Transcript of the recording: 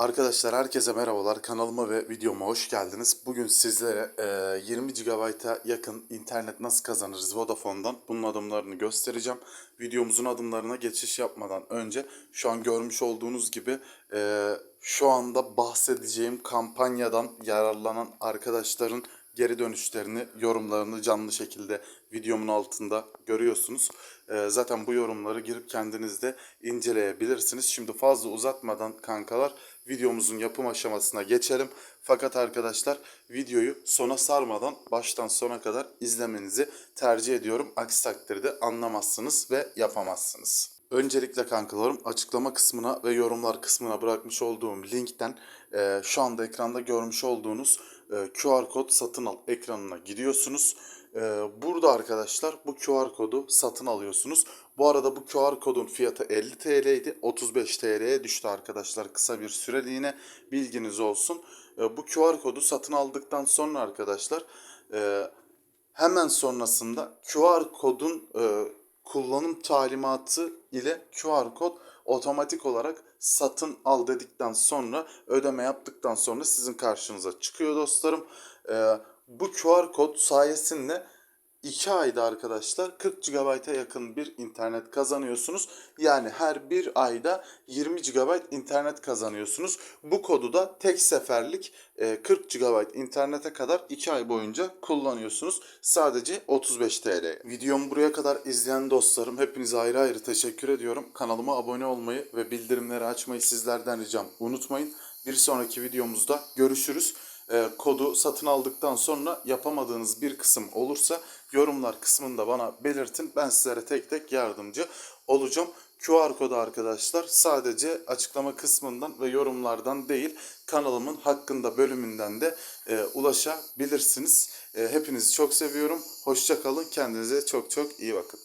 Arkadaşlar herkese merhabalar. Kanalıma ve videoma hoş geldiniz. Bugün sizlere e, 20 GB'a yakın internet nasıl kazanırız Vodafone'dan bunun adımlarını göstereceğim. Videomuzun adımlarına geçiş yapmadan önce şu an görmüş olduğunuz gibi e, şu anda bahsedeceğim kampanyadan yararlanan arkadaşların geri dönüşlerini, yorumlarını canlı şekilde videomun altında görüyorsunuz. Ee, zaten bu yorumları girip kendiniz de inceleyebilirsiniz. Şimdi fazla uzatmadan kankalar videomuzun yapım aşamasına geçelim. Fakat arkadaşlar videoyu sona sarmadan baştan sona kadar izlemenizi tercih ediyorum. Aksi takdirde anlamazsınız ve yapamazsınız. Öncelikle kankalarım açıklama kısmına ve yorumlar kısmına bırakmış olduğum linkten e, şu anda ekranda görmüş olduğunuz QR kod satın al ekranına gidiyorsunuz. E, burada arkadaşlar bu QR kodu satın alıyorsunuz. Bu arada bu QR kodun fiyatı 50 TL idi. 35 TL'ye düştü arkadaşlar kısa bir süreliğine. Bilginiz olsun. E, bu QR kodu satın aldıktan sonra arkadaşlar e, hemen sonrasında QR kodun e, kullanım talimatı ile QR kod otomatik olarak satın al dedikten sonra ödeme yaptıktan sonra sizin karşınıza çıkıyor dostlarım. Ee, bu QR kod sayesinde 2 ayda arkadaşlar 40 GB'a yakın bir internet kazanıyorsunuz. Yani her bir ayda 20 GB internet kazanıyorsunuz. Bu kodu da tek seferlik e, 40 GB internete kadar 2 ay boyunca kullanıyorsunuz. Sadece 35 TL. Videomu buraya kadar izleyen dostlarım hepinize ayrı ayrı teşekkür ediyorum. Kanalıma abone olmayı ve bildirimleri açmayı sizlerden ricam unutmayın. Bir sonraki videomuzda görüşürüz e, kodu satın aldıktan sonra yapamadığınız bir kısım olursa yorumlar kısmında bana belirtin. Ben sizlere tek tek yardımcı olacağım. QR kodu arkadaşlar sadece açıklama kısmından ve yorumlardan değil kanalımın hakkında bölümünden de e, ulaşabilirsiniz. E, hepinizi çok seviyorum. Hoşça kalın. Kendinize çok çok iyi bakın.